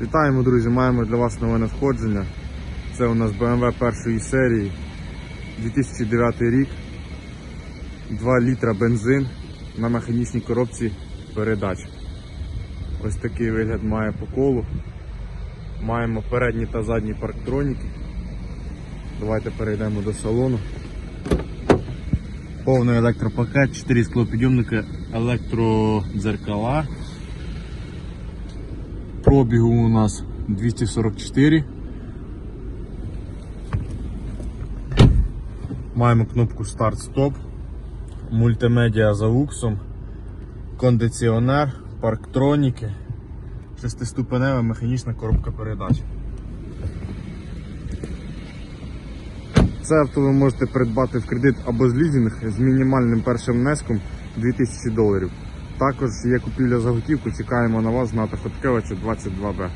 Вітаємо, друзі! Маємо для вас нове надходження. Це у нас BMW першої серії, 2009 рік, 2 літра бензин на механічній коробці передач. Ось такий вигляд має по колу. Маємо передні та задні парктроніки. Давайте перейдемо до салону. Повний електропакет, 4 склопідйомники, електродзеркала. Пробігу у нас 244. Маємо кнопку старт-стоп, мультимедіа за уксом, кондиціонер, парктроніки, шестиступенева механічна коробка передач. Це авто ви можете придбати в кредит або з лізинг з мінімальним першим внеском 2000 доларів. Також є купівля за готівку, чекаємо на вас на Хоткевича 22Б.